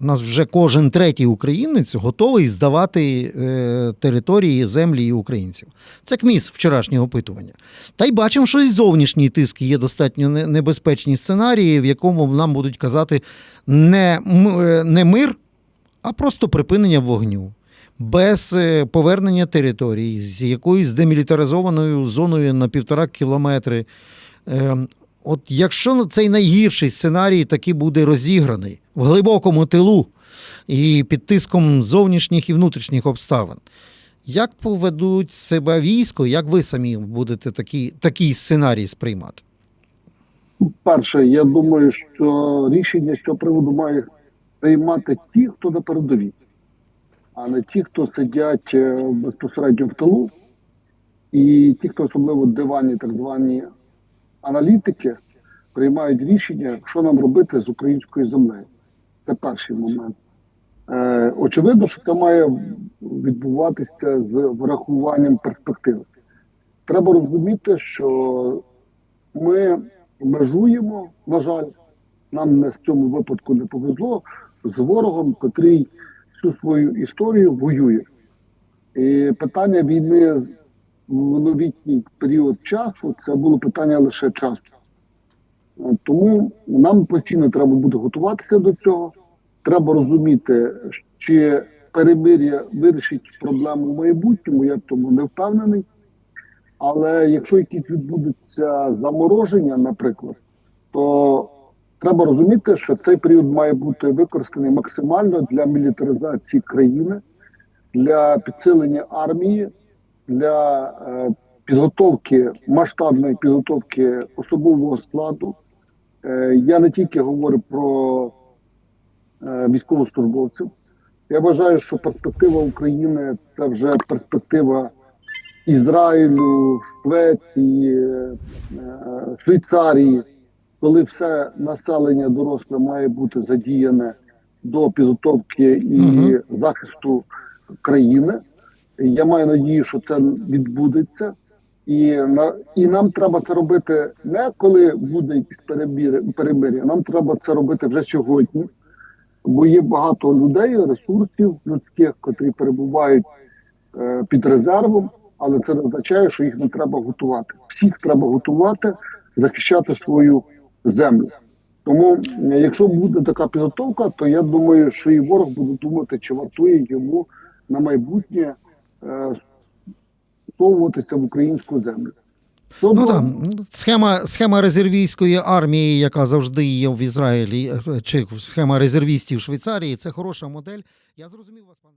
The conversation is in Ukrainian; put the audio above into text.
У нас вже кожен третій українець готовий здавати е, території землі і українців. Це КМІС вчорашнього опитування. Та й бачимо, що і зовнішній тиск є достатньо небезпечні сценарії, в якому нам будуть казати не, е, не мир, а просто припинення вогню. Без е, повернення територій, з якоюсь демілітаризованою зоною на півтора кілометри. Е, От якщо цей найгірший сценарій таки буде розіграний в глибокому тилу і під тиском зовнішніх і внутрішніх обставин, як поведуть себе військо, як ви самі будете такий, такий сценарій сприймати? Перше, я думаю, що рішення з цього приводу мають приймати ті, хто на передовій, а не ті, хто сидять е, безпосередньо в тилу, і ті, хто особливо дивані, так звані аналітики, приймають рішення, що нам робити з українською землею. Це перший момент. Е, очевидно, що це має відбуватися з врахуванням перспективи. Треба розуміти, що ми межуємо, на жаль, нам не в цьому випадку не повезло з ворогом, котрий всю свою історію воює. І питання війни в новітній період часу це було питання лише часу. Тому нам постійно треба буде готуватися до цього. Треба розуміти, чи перемир'я вирішить проблему в майбутньому, я в цьому не впевнений. Але якщо якісь відбудуться замороження, наприклад, то треба розуміти, що цей період має бути використаний максимально для мілітаризації країни, для підсилення армії, для е, підготовки масштабної підготовки особового складу. Е, я не тільки говорю про е, військовослужбовців. Я вважаю, що перспектива України це вже перспектива Ізраїлю, Швеції, е, Швейцарії, коли все населення доросле має бути задіяне до підготовки і захисту країни. Я маю надію, що це відбудеться. І, на, і нам треба це робити не коли буде якісь перебіри, перемир'я, нам треба це робити вже сьогодні, бо є багато людей, ресурсів людських, котрі перебувають е, під резервом, але це не означає, що їх не треба готувати. Всіх треба готувати, захищати свою землю. Тому, е, якщо буде така підготовка, то я думаю, що і ворог буде думати, чи вартує йому на майбутнє е, всовуватися в українську землю. Щодо- Ну там схема, схема резервійської армії, яка завжди є в Ізраїлі, е, чи схема резервістів в Швейцарії, це хороша модель. Я зрозумів вас, пане.